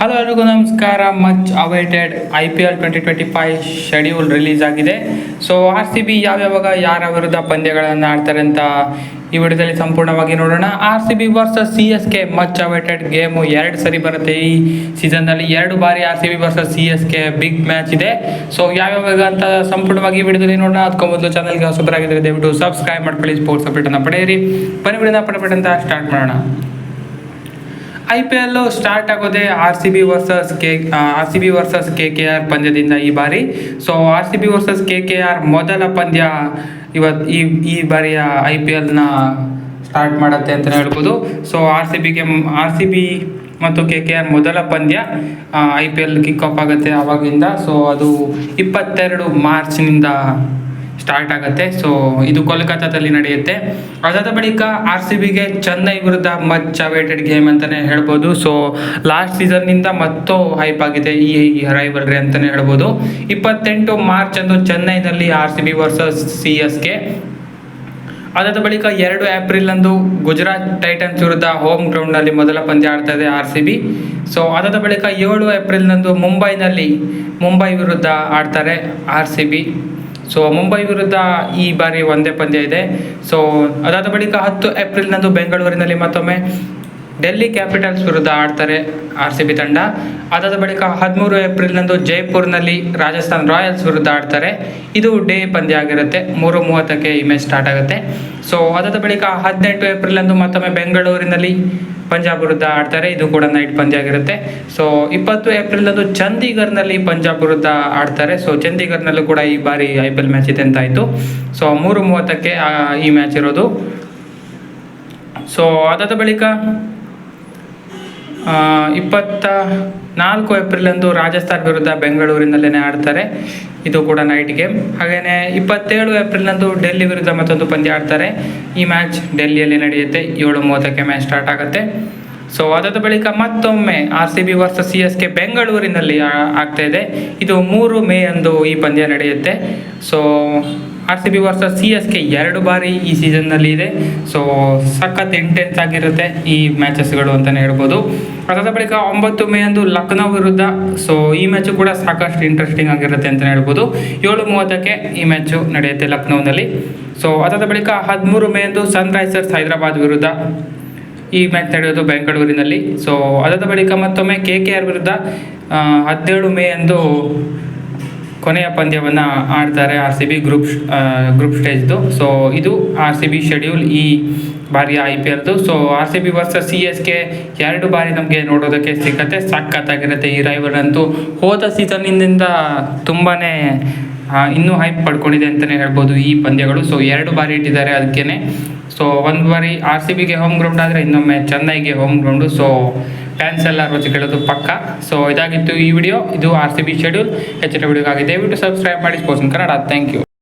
Hello ಎಲ್ರಿಗೂ ನಮಸ್ಕಾರ much awaited I P L twenty twenty five schedule release ಆಗಿದೆ. So R C B ಯಾವ್ಯಾವಾಗ, ಯಾರ ವಿರುದ್ಧ ಪಂದ್ಯಗಳನ್ನು ಆಡ್ತಾರೆ ಅಂತ ಈ ವಿಡಿಯೋದಲ್ಲಿ ಸಂಪೂರ್ಣವಾಗಿ ನೋಡೋಣ. R C B versus C S K much awaited game ಎರಡು ಸರಿ ಬರುತ್ತೆ. ಈ ಸೀಸನ್ನಲ್ಲಿ ಎರಡು ಬಾರಿ R C B versus C S K big match ಇದೆ. ಸೊ ಯಾವ್ಯಾವಾಗ ಅಂತ ಸಂಪೂರ್ಣವಾಗಿ ಈ ವಿಡಿಯೋದಲ್ಲಿ ನೋಡೋಣ. ಅದಕ್ಕೂ ಮೊದಲು ಚಾನಲ್ಗೆ ಹೊಸಬರಾಗಿದ್ದರೆ ದಯವಿಟ್ಟು ಸಬ್ಸ್ಕ್ರೈಬ್ ಮಾಡ್ಕೊಳ್ಳಿ ಸ್ಪೋರ್ಟ್ಸ್ ಅಪ್ಡೇಟನ್ನು ಪಡೆಯಿರಿ. ಬನ್ನಿ ವಿಡಿಯೋನ ಅಂತ ಸ್ಟಾರ್ಟ್ ಮಾಡೋಣ. ಐ ಪಿ ಎಲ್ ಸ್ಟಾರ್ಟ್ ಆಗೋದೇ R C B versus K R C B versus K K R ಪಂದ್ಯದಿಂದ ಈ ಬಾರಿ. So R C B versus K K R ಮೊದಲ ಪಂದ್ಯ ಇವತ್ತು ಈ ಈ ಬಾರಿಯ ಐ ಪಿ ಎಲ್ನ ಸ್ಟಾರ್ಟ್ ಮಾಡುತ್ತೆ ಅಂತಲೇ ಹೇಳ್ಬೋದು. ಸೊ ಆರ್ ಸಿ ಬಿಗೆ ಆರ್ ಸಿ ಬಿ ಮತ್ತು ಕೆ ಕೆ ಆರ್ ಮೊದಲ ಪಂದ್ಯ I P L kick off ಆಗುತ್ತೆ ಆವಾಗಿಂದ. ಸೊ ಅದು ಇಪ್ಪತ್ತೆರಡು ಮಾರ್ಚ್ನಿಂದ ಸ್ಟಾರ್ಟ್ ಆಗುತ್ತೆ. ಸೊ ಇದು ಕೋಲ್ಕತ್ತಾದಲ್ಲಿ ನಡೆಯುತ್ತೆ. ಅದಾದ ಬಳಿಕ ಆರ್ ಸಿ ಬಿಗೆ ಚೆನ್ನೈ ವಿರುದ್ಧ ಮಚ್ ಅವೇಟೆಡ್ ಗೇಮ್ ಅಂತಲೇ ಹೇಳ್ಬೋದು. ಸೊ ಲಾಸ್ಟ್ ಸೀಸನ್ನಿಂದ ಮತ್ತೂ ಹೈಪ್ ಆಗಿದೆ ಈ ರೈವಲ್ರಿ ಅಂತಲೇ ಹೇಳ್ಬೋದು. ಇಪ್ಪತ್ತೆಂಟು ಮಾರ್ಚ್ ಅಂದು ಚೆನ್ನೈನಲ್ಲಿ R C B versus C S K ಅದಾದ ಬಳಿಕ ಎರಡು ಏಪ್ರಿಲ್ ಅಂದು ಗುಜರಾತ್ ಟೈಟನ್ಸ್ ವಿರುದ್ಧ ಹೋಮ್ ಗ್ರೌಂಡ್ನಲ್ಲಿ ಮೊದಲ ಪಂದ್ಯ ಆಡ್ತಾ ಇದೆ ಆರ್ ಸಿ ಬಿ ಸೊ ಅದಾದ ಬಳಿಕ ಏಳು ಏಪ್ರಿಲ್ನಂದು ಮುಂಬೈನಲ್ಲಿ, ಮುಂಬೈ ವಿರುದ್ಧ ಆಡ್ತಾರೆ R C B so Mumbai ವಿರುದ್ಧ ಈ ಬಾರಿ ಒಂದೇ ಪಂದ್ಯ ಇದೆ. ಸೊ ಅದಾದ ಬಳಿಕ ಹತ್ತು ಏಪ್ರಿಲ್ನಂದು ಬೆಂಗಳೂರಿನಲ್ಲಿ ಮತ್ತೊಮ್ಮೆ. ಡೆಲ್ಲಿ ಕ್ಯಾಪಿಟಲ್ಸ್ ವಿರುದ್ಧ ಆಡ್ತಾರೆ ಆರ್ ಸಿ ಬಿ ತಂಡ. ಅದಾದ ಬಳಿಕ ಹದಿಮೂರು ಏಪ್ರಿಲ್ನಂದು ಜೈಪುರ್ನಲ್ಲಿ ರಾಜಸ್ಥಾನ್ ರಾಯಲ್ಸ್ ವಿರುದ್ಧ ಆಡ್ತಾರೆ. ಇದು ಡೇ ಪಂದ್ಯ ಆಗಿರುತ್ತೆ. ಮೂರು ಮೂವತ್ತಕ್ಕೆ ಈ ಮ್ಯಾಚ್ ಸ್ಟಾರ್ಟ್ ಆಗುತ್ತೆ. ಸೊ ಅದಾದ ಬಳಿಕ ಹದಿನೆಂಟು ಏಪ್ರಿಲ್ನಂದು ಮತ್ತೊಮ್ಮೆ ಬೆಂಗಳೂರಿನಲ್ಲಿ ಪಂಜಾಬ್ ವಿರುದ್ಧ ಆಡ್ತಾರೆ. ಇದು ಕೂಡ ನೈಟ್ ಪಂದ್ಯ ಆಗಿರುತ್ತೆ. ಸೊ ಇಪ್ಪತ್ತು ಏಪ್ರಿಲ್ನಂದು ಚಂಡೀಗರ್ನಲ್ಲಿ ಪಂಜಾಬ್ ವಿರುದ್ಧ ಆಡ್ತಾರೆ. ಸೊ ಚಂಡೀಗರ್ನಲ್ಲೂ ಕೂಡ ಈ ಬಾರಿ ಐ ಪಿ ಎಲ್ ಮ್ಯಾಚ್ ಇದೆ ಅಂತ ಆಯಿತು. ಸೊ ಮೂರು ಮೂವತ್ತಕ್ಕೆ ಈ ಮ್ಯಾಚ್ ಇರೋದು. ಸೊ ಅದಾದ ಬಳಿಕ ಇಪ್ಪತ್ತ ನಾಲ್ಕು ಏಪ್ರಿಲಂದು ರಾಜಸ್ಥಾನ್ ವಿರುದ್ಧ ಬೆಂಗಳೂರಿನಲ್ಲೇ ಆಡ್ತಾರೆ. ಇದು ಕೂಡ ನೈಟ್ ಗೇಮ್ ಹಾಗೆಯೇ ಇಪ್ಪತ್ತೇಳು ಏಪ್ರಿಲ್ನಂದು ಡೆಲ್ಲಿ ವಿರುದ್ಧ ಮತ್ತೊಂದು ಪಂದ್ಯ ಆಡ್ತಾರೆ. ಈ ಮ್ಯಾಚ್ ಡೆಲ್ಲಿಯಲ್ಲಿ ನಡೆಯುತ್ತೆ. ಏಳು ಮೂವತ್ತಕ್ಕೆ ಮ್ಯಾಚ್ ಸ್ಟಾರ್ಟ್ ಆಗುತ್ತೆ. ಸೊ ಅದಾದ ಬಳಿಕ ಮತ್ತೊಮ್ಮೆ R C B versus C S K ಬೆಂಗಳೂರಿನಲ್ಲಿ ಆಗ್ತಾ ಇದೆ. ಇದು ಮೂರು ಮೇ ಅಂದು ಈ ಪಂದ್ಯ ನಡೆಯುತ್ತೆ. So R C B versus C S K ಎರಡು ಬಾರಿ ಈ ಸೀಸನ್ನಲ್ಲಿ ಇದೆ. ಸೊ ಸಖತ್ ಇಂಟೆನ್ಸ್ ಆಗಿರುತ್ತೆ ಈ ಮ್ಯಾಚಸ್ಗಳು ಅಂತಲೇ ಹೇಳ್ಬೋದು. ಅದಾದ ಬಳಿಕ ಒಂಬತ್ತು ಮೇ ಅಂದು ಲಕ್ನೋ ವಿರುದ್ಧ. ಸೊ ಈ ಮ್ಯಾಚು ಕೂಡ ಸಾಕಷ್ಟು ಇಂಟ್ರೆಸ್ಟಿಂಗ್ ಆಗಿರುತ್ತೆ ಅಂತಲೇ ಹೇಳ್ಬೋದು. ಏಳು ಮೂವತ್ತಕ್ಕೆ ಈ ಮ್ಯಾಚು ನಡೆಯುತ್ತೆ ಲಕ್ನೋನಲ್ಲಿ. ಸೊ ಅದಾದ ಬಳಿಕ ಹದಿಮೂರು ಮೇ ಅಂದು ಸನ್ರೈಸರ್ಸ್ ಹೈದರಾಬಾದ್ ವಿರುದ್ಧ. ಈ ಮ್ಯಾಚ್ ನಡೆಯೋದು ಬೆಂಗಳೂರಿನಲ್ಲಿ. ಸೊ ಅದಾದ ಬಳಿಕ ಮತ್ತೊಮ್ಮೆ ಕೆ ಕೆ ಆರ್ ವಿರುದ್ಧ ಹದಿನೇಳು ಮೇ ಎಂದು ಕೊನೆಯ ಪಂದ್ಯವನ್ನು ಆಡ್ತಾರೆ R C B group group ಸ್ಟೇಜ್ದು so ಇದು ಆರ್ ಸಿ ಬಿ ಶೆಡ್ಯೂಲ್ ಈ ಬಾರಿಯ I P ಎಲ್ದು so R C B versus C S K ಎರಡು ಬಾರಿ ನಮಗೆ ನೋಡೋದಕ್ಕೆ ಸಿಕ್ಕತ್ತೆ. ಸಖತ್ತಾಗಿರುತ್ತೆ ಈ ರೈವಲ್ ಅಂತೂ. ಹೋದ ಸೀಸನ್ನಿಂದ ತುಂಬಾ ಇನ್ನೂ ಹೈಪ್ ಪಡ್ಕೊಂಡಿದೆ ಅಂತಲೇ ಹೇಳ್ಬೋದು ಈ ಪಂದ್ಯಗಳು. ಸೊ ಎರಡು ಬಾರಿ ಇಟ್ಟಿದ್ದಾರೆ ಅದಕ್ಕೇ ಸೊ ಒಂದು ಬಾರಿ ಆರ್ ಸಿ ಬಿಗೆ ಹೋಮ್ ಗ್ರೌಂಡ್ ಆದರೆ ಇನ್ನೊಮ್ಮೆ ಚೆನ್ನೈಗೆ ಹೋಮ್ ಗ್ರೌಂಡು ಸೊ ಫ್ಯಾನ್ಸ್ ಎಲ್ಲ ರೋಜು ಕೇಳೋದು ಪಕ್ಕ. ಸೊ ಇದಾಗಿತ್ತು ಈ ವಿಡಿಯೋ ಇದು ಆರ್ ಸಿ ಬಿ ಶೆಡ್ಯೂಲ್ ಹೆಚ್ಚಿನ ವಿಡಿಯೋಗಾಗಿ ದಯವಿಟ್ಟು ಸಬ್ಸ್ಕ್ರೈಬ್ ಮಾಡಿ. Sports Kannada thank you